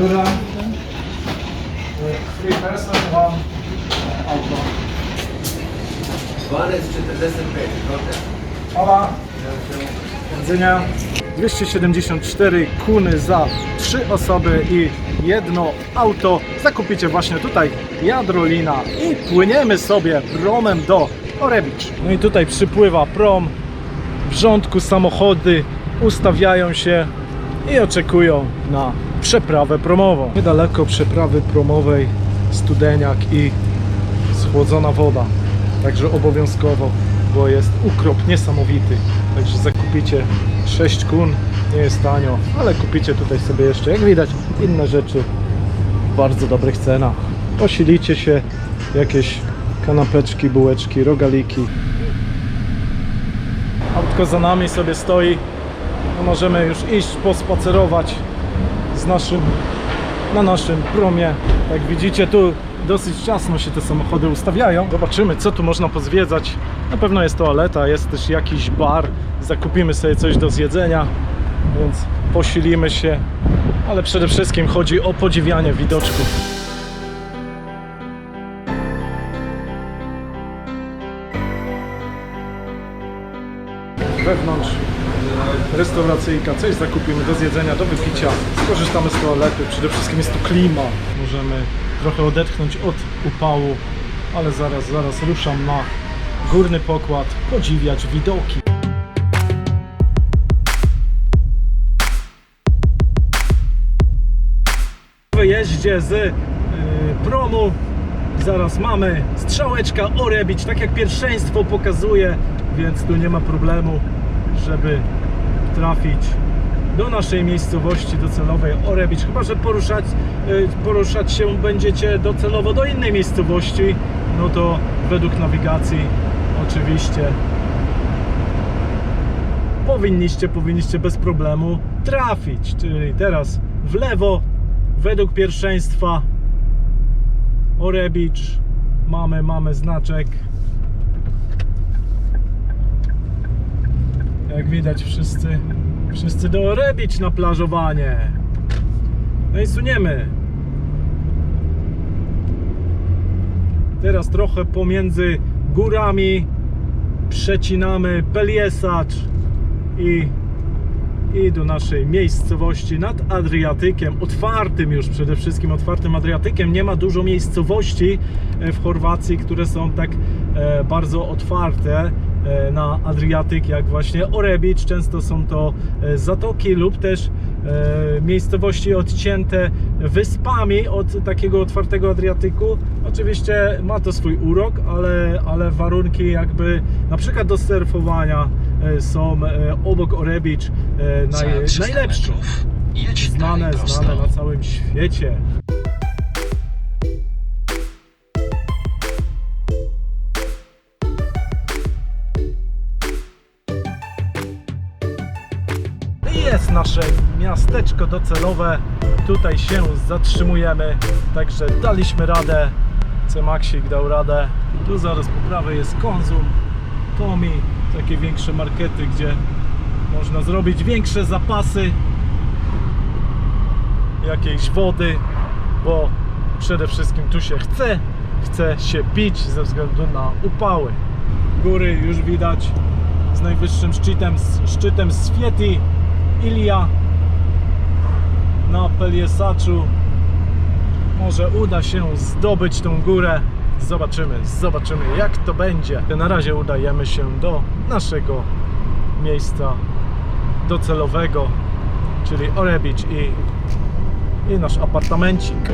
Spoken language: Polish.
temperatura. Three person, one auto. One is 45, okay. Ola, jedzenia. 274 kuny za 3 osoby i jedno auto. Zakupicie właśnie tutaj Jadrolina i płyniemy sobie promem do Orebicz. No i tutaj przypływa prom. W rządku samochody ustawiają się i oczekują na przeprawę promową. Niedaleko przeprawy promowej Studeniak i schłodzona woda. Także obowiązkowo, bo jest ukrop niesamowity. Także zakupicie 6 kun, nie jest tanio, ale kupicie tutaj sobie jeszcze, jak widać, inne rzeczy w bardzo dobrych cenach. Posilicie się, jakieś kanapeczki, bułeczki, rogaliki. Autko za nami sobie stoi. No możemy już iść pospacerować z naszym, na naszym promie. Jak widzicie tu dosyć ciasno się te samochody ustawiają. Zobaczymy co tu można pozwiedzać. Na pewno jest toaleta, jest też jakiś bar. Zakupimy sobie coś do zjedzenia, więc posilimy się. Ale przede wszystkim chodzi o podziwianie widoczków. wewnątrz restauracyjka, coś zakupimy do zjedzenia, do wypicia, skorzystamy z toalety, przede wszystkim jest tu klima, możemy trochę odetchnąć od upału, ale zaraz, zaraz ruszam na górny pokład, podziwiać widoki. Wyjeździe z y, promu zaraz mamy strzałeczka Orebić, tak jak pierwszeństwo pokazuje, więc tu nie ma problemu, żeby trafić do naszej miejscowości docelowej Orebić. Chyba, że poruszać, y, poruszać się będziecie docelowo do innej miejscowości, no to według nawigacji oczywiście powinniście, powinniście bez problemu trafić. Czyli teraz w lewo, według pierwszeństwa Orebicz. Mamy, mamy znaczek. Jak widać wszyscy, wszyscy do Orebicz na plażowanie. No i suniemy. Teraz trochę pomiędzy górami przecinamy Peliesacz i i do naszej miejscowości nad Adriatykiem, otwartym już przede wszystkim, otwartym Adriatykiem. Nie ma dużo miejscowości e, w Chorwacji, które są tak e, bardzo otwarte na Adriatyk, jak właśnie Orebicz. Często są to e, zatoki lub też e, miejscowości odcięte wyspami od takiego otwartego Adriatyku. Oczywiście ma to swój urok, ale, ale warunki jakby na przykład do surfowania e, są e, obok Orebicz e, naj, 300 najlepsze, znane, znane na całym świecie. Jest nasze miasteczko docelowe. Tutaj się zatrzymujemy. Także daliśmy radę. Cemaksik dał radę. Tu zaraz po prawej jest Konzum, Tomi, takie większe markety, gdzie można zrobić większe zapasy jakiejś wody, bo przede wszystkim tu się chce, chce się pić ze względu na upały. Góry już widać z najwyższym szczytem, szczytem Swieti, Ilia na Peliesaczu. Może uda się zdobyć tą górę. Zobaczymy, zobaczymy jak to będzie. Na razie udajemy się do naszego miejsca docelowego, czyli Orebicz i, i nasz apartamencik.